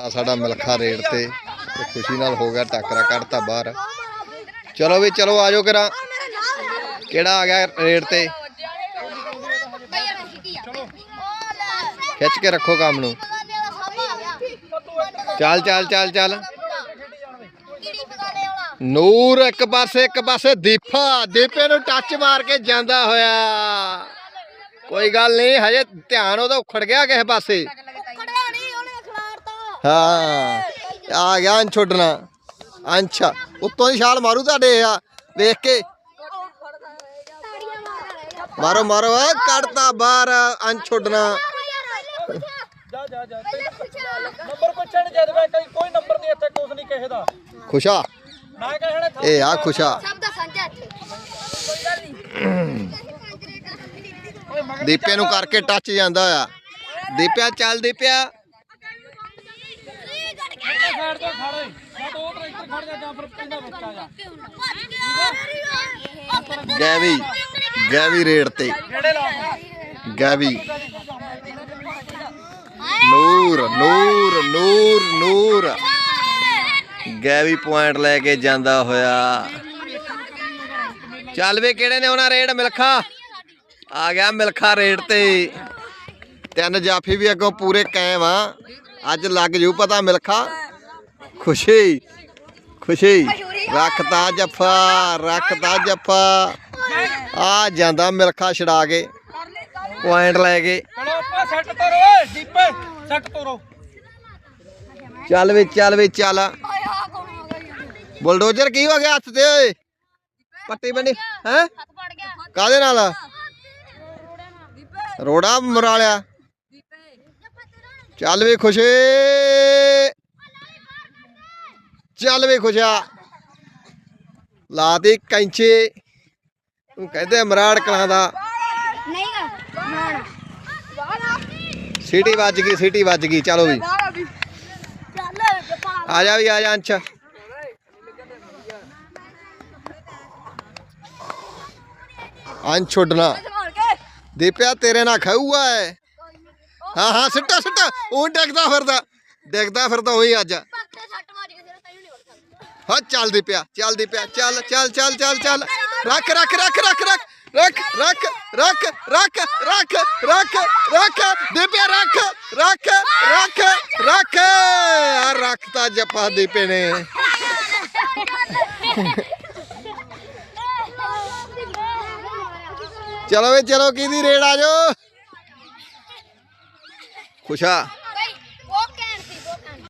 ਆ ਸਾਡਾ ਮਿਲਖਾ ਰੇਡ ਤੇ ਤੇ ਖੁਸ਼ੀ ਨਾਲ ਹੋ ਗਿਆ, ਟਾਕਰਾ ਕੱਢਤਾ ਬਾਹਰ। ਚਲੋ ਵੀ, ਚਲੋ ਆਜੋ ਕਰਾਂ। ਕਿਹੜਾ ਆ ਗਿਆ ਰੇਡ ਤੇ? ਖਿੱਚ ਕੇ ਰੱਖੋ ਕੰਮ ਨੂੰ। ਚੱਲ ਚੱਲ ਚੱਲ ਚੱਲ। ਨੂਰ ਇੱਕ ਪਾਸੇ ਇੱਕ ਪਾਸੇ ਦੀਪਾ। ਦੀਪੇ ਨੂੰ ਟੱਚ ਮਾਰ ਕੇ ਜਾਂਦਾ ਹੋਇਆ। ਕੋਈ ਗੱਲ ਨਹੀਂ, ਹਜੇ ਧਿਆਨ ਉਹਦਾ ਉਖੜ ਗਿਆ ਕਿਸੇ ਪਾਸੇ। ਹਾਂ। ਆ ਗਿਆ ਅੰਸ਼ ਛੋਡਣਾ ਅੰਛਾ ਉੱਤੋਂ ਦੀ ਛਾਲ ਮਾਰੂ ਤੁਹਾਡੇ ਆ। ਵੇਖ ਕੇ। ਮਾਰੋ ਮਾਰੋ। ਓਏ, ਕੱਢਤਾ ਬਾਹਰ ਅੰਸ਼ ਛੋਡਣਾ ਜਾ ਜਾ ਜਾ। ਨੰਬਰ ਪੁੱਛਣ ਜਦ ਵੇ ਕੋਈ ਕੋਈ ਨੰਬਰ ਨਹੀਂ ਇੱਥੇ ਕੁਝ ਨਹੀਂ ਕਿਸੇ ਦਾ। ਖੁਸ਼ਾ। ਨਾ ਨੇ ਇਹ ਆ ਖੁਸ਼ਾ। ਸਭ ਦਾ ਸਾਂਝਾ ਇੱਥੇ। ਦੀਪੇ ਨੂੰ ਕਰਕੇ ਟੱਚ ਜਾਂਦਾ ਹੋਇਆ ਦੀਪਿਆ ਚੱਲ ਦੀਪਿਆ। ਸਾਈਡ ਤੋਂ ਖੜ ਓਏ। ਜਾਂ ਤਾਂ ਉਹ ਟਰੈਕਟਰ ਖੜ ਜਾ ਜਾਂ ਫਿਰ ਪਹਿਲਾਂ ਬੱਚਾ ਜਾ। ਗੈਵੀ ਗੈਵੀ ਰੇਡ ਤੇ। ਕਿਹੜੇ ਗੈਵੀ। ਨੂਰ ਨੂਰ ਨੂਰ ਨੂਰ। ਗੈਵੀ ਪੁਆਇੰਟ ਲੈ ਕੇ ਜਾਂਦਾ ਹੋਇਆ। ਚੱਲ ਵੇ ਕਿਹੜੇ ਨੇ ਉਹਨਾਂ ਰੇਡ? ਮਿਲਖਾ। ਆ ਗਿਆ ਮਿਲਖਾ ਰੇਡ ਤੇ। ਤਿੰਨ ਜਾਫੀ ਵੀ ਅੱਗੋਂ ਪੂਰੇ ਕਾਇਮ ਆ। ਅੱਜ ਲੱਗ ਜੂ ਪਤਾ ਮਿਲਖਾ। ਖੁਸ਼ੀ ਖੁਸ਼ੀ। ਰੱਖਤਾ ਜੱਫਾ ਰੱਖਤਾ ਜੱਫਾ। ਆ ਜਾਂਦਾ ਮਿਲਖਾ ਛਡਾ ਕੇ ਪੁਆਇੰਟ ਲੈ ਕੇ। ਚਲੋ ਆਪਾਂ ਸੈੱਟ ਤੋਰੋ ਓਏ ਦੀਪੇ ਸੈੱਟ ਤੋਰੋ। ਚੱਲ ਵੇ ਚੱਲ ਵੇ ਚੱਲ। ਬੁਲਡੋਜ਼ਰ ਕੀ ਹੋ ਗਿਆ ਹੱਥ ਤੇ ਓਏ? ਪੱਟੀ ਬੰਨੀ ਹੈ? ਕਾਦੇ ਨਾਲ? ਰੋੜਾ ਮਰਾਲਿਆ। ਚੱਲ ਵੇ ਖੁਸ਼ੇ। ਚੱਲ ਵੇ ਖੁਸ਼ਾ ਲਾਤੀ ਕੈਂਚੇ। ਤੂੰ ਕਹਿੰਦੇ ਮਰਾੜ ਕਲਾਂ ਦਾ। ਸੀਟੀ ਵੱਜ ਗਈ ਸੀਟੀ ਵੱਜ ਗਈ ਚਲੋ ਵੀ। ਆ ਜਾ ਵੀ ਆ ਜਾ ਅੰਸ਼। ਅੰਸ਼ ਕੇ ਦੀਪਿਆ ਤੇਰੇ ਨਾਲ ਖਾਊਗਾ ਹੈ। ਹਾਂ ਹਾਂ ਸਿੱਟਾ ਸਿੱਟਾ। ਉਹ ਡਿੱਗਦਾ ਫਿਰਦਾ। ਡਿੱਗਦਾ ਫਿਰਦਾ ਉਹੀ ਅੱਜ ਪੱਕੇ ਸੱਟ ਮਾਰ ਕੇ ਤੈਨੂੰ ਨਹੀਂ ਵੜ ਸਕਦਾ ਹਾਂ ਚੱਲਦੀ ਪਿਆ ਚੱਲਦੀ ਪਿਆ ਚੱਲ ਚੱਲ ਚੱਲ ਚੱਲ ਚੱਲ ਰੱਖ ਰੱਖ ਰੱਖ ਰੱਖ ਰੱਖ ਰੱਖ ਰੱਖ ਰੱਖ ਰੱਖ ਰੱਖ ਰੱਖ ਰੱਖ ਦੀਪਿਆ ਰੱਖ ਰੱਖ ਰੱਖ ਰੱਖ ਆ ਰੱਖਤਾ ਜੱਪਾ ਦੀਪੇ ਨੇ ਚਲੋ ਵੇ ਚਲੋ ਕਿਹਦੀ ਰੇੜ ਆ ਜਾਓ ਖੁਸ਼ਾ